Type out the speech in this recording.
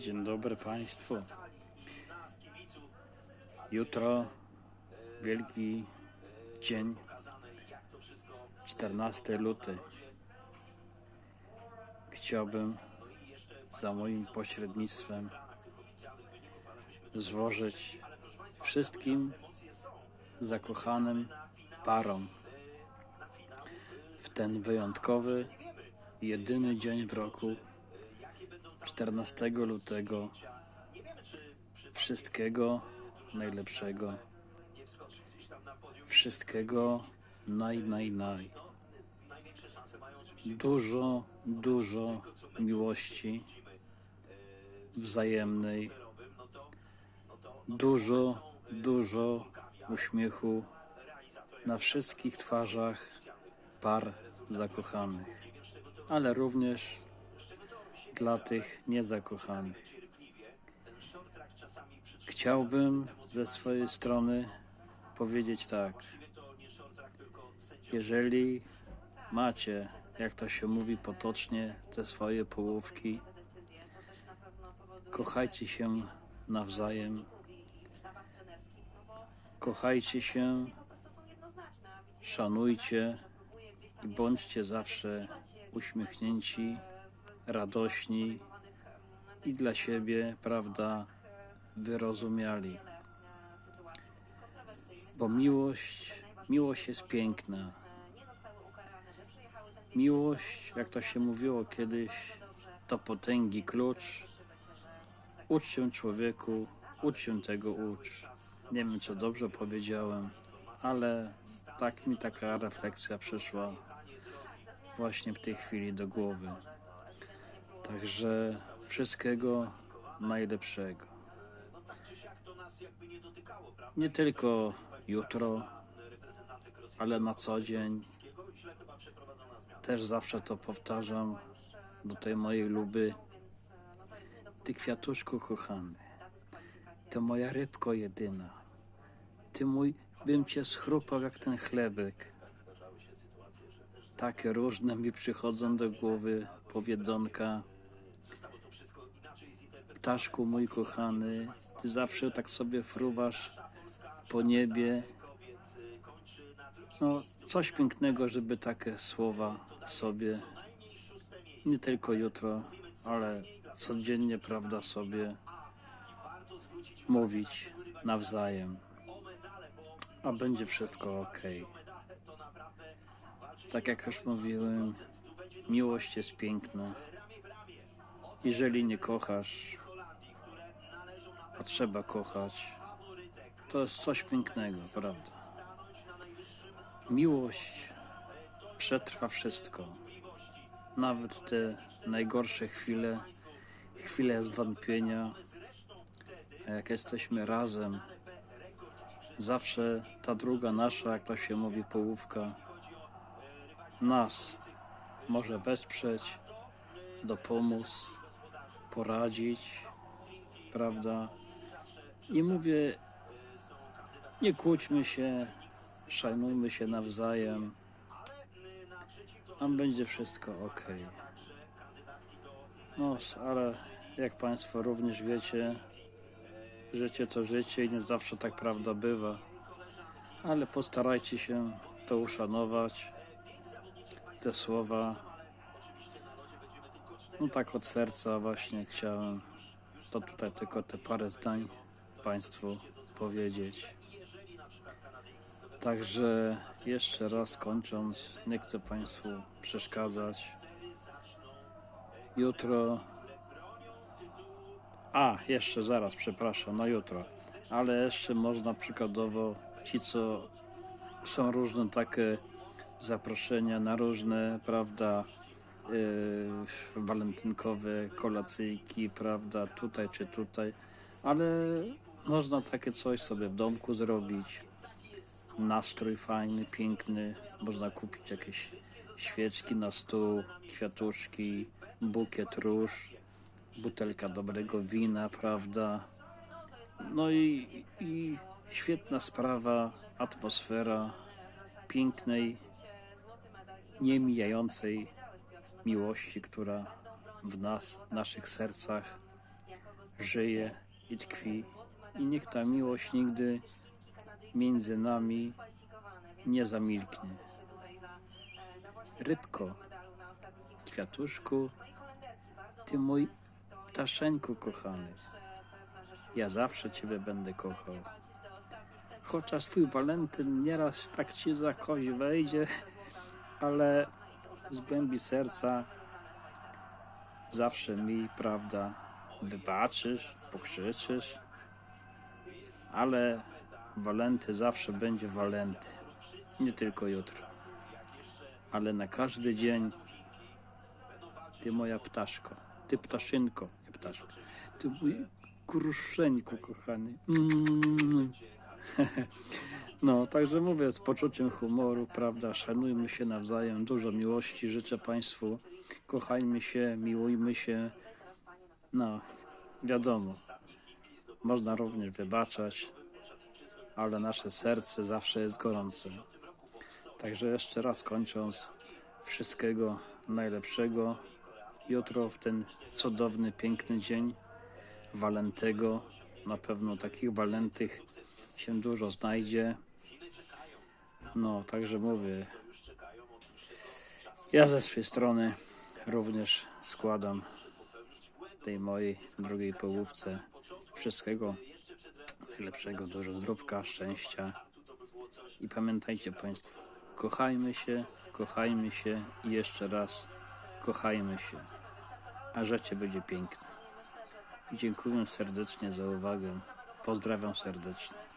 Dzień dobry Państwu. Jutro wielki dzień, 14 luty. Chciałbym za moim pośrednictwem złożyć wszystkim zakochanym parom w ten wyjątkowy, jedyny dzień w roku 14 lutego. Wszystkiego najlepszego, wszystkiego naj, naj, naj. Dużo, dużo miłości wzajemnej, dużo, dużo uśmiechu na wszystkich twarzach par zakochanych, ale również dla tych niezakochanych. Chciałbym ze swojej strony powiedzieć tak. Jeżeli macie, jak to się mówi potocznie, te swoje połówki, kochajcie się nawzajem, kochajcie się, szanujcie i bądźcie zawsze uśmiechnięci radośni i dla siebie, prawda, wyrozumiali. Bo miłość, miłość jest piękna. Miłość, jak to się mówiło kiedyś, to potęgi klucz. Ucz się człowieku, ucz się tego ucz. Nie wiem, czy dobrze powiedziałem, ale tak mi taka refleksja przyszła właśnie w tej chwili do głowy. Także wszystkiego najlepszego. Nie tylko jutro, ale na co dzień. Też zawsze to powtarzam do tej mojej luby. Ty kwiatuszku kochany, to moja rybko jedyna. Ty mój, bym cię schrupał jak ten chlebek. Takie różne mi przychodzą do głowy powiedzonka. Ptaszku mój kochany, ty zawsze tak sobie fruwasz po niebie. No, coś pięknego, żeby takie słowa sobie nie tylko jutro, ale codziennie, prawda, sobie mówić nawzajem. A będzie wszystko ok. Tak jak już mówiłem, miłość jest piękna. Jeżeli nie kochasz, a trzeba kochać, to jest coś pięknego, prawda? Miłość przetrwa wszystko. Nawet te najgorsze chwile, chwile zwątpienia. Jak jesteśmy razem, zawsze ta druga nasza, jak to się mówi, połówka, nas może wesprzeć, dopomóc, poradzić, prawda? Nie mówię, nie kłóćmy się, szanujmy się nawzajem, a będzie wszystko ok. No, ale jak Państwo również wiecie, życie to życie i nie zawsze tak prawda bywa, ale postarajcie się to uszanować, te słowa. No tak od serca właśnie chciałem to tutaj tylko te parę zdań Państwu powiedzieć. Także jeszcze raz kończąc, nie chcę Państwu przeszkadzać. Jutro. A, jeszcze zaraz, przepraszam, no jutro. Ale jeszcze można przykładowo ci, co są różne takie zaproszenia na różne, prawda, yy, walentynkowe kolacyjki, prawda, tutaj czy tutaj, ale można takie coś sobie w domku zrobić. Nastrój fajny, piękny, można kupić jakieś świeczki na stół, kwiatuszki, bukiet róż, butelka dobrego wina, prawda. No i, i świetna sprawa, atmosfera pięknej, niemijającej miłości, która w nas, w naszych sercach żyje i tkwi. I niech ta miłość nigdy między nami nie zamilknie. Rybko, kwiatuszku, ty mój ptaszeńku kochany, ja zawsze Ciebie będę kochał. Chociaż Twój Walentyn nieraz tak Ci za kość wejdzie, ale z głębi serca zawsze mi, prawda, wybaczysz, pokrzyczysz, ale Walenty zawsze będzie Walenty. Nie tylko jutro, ale na każdy dzień. Ty moja ptaszko, ty ptaszynko, nie ptaszko, ty mój kruszeńku kochany. No, także mówię z poczuciem humoru, prawda, szanujmy się nawzajem, dużo miłości życzę Państwu, kochajmy się, miłujmy się, no, wiadomo, można również wybaczać, ale nasze serce zawsze jest gorące. Także jeszcze raz kończąc, wszystkiego najlepszego. Jutro w ten cudowny, piękny dzień Walentego. Na pewno takich Walentych się dużo znajdzie. No, także mówię. Ja ze swojej strony również składam tej mojej drugiej połówce wszystkiego najlepszego, dużo zdrówka, szczęścia. I pamiętajcie Państwo, kochajmy się, kochajmy się i jeszcze raz kochajmy się, a życie będzie piękne. Dziękuję serdecznie za uwagę. Pozdrawiam serdecznie.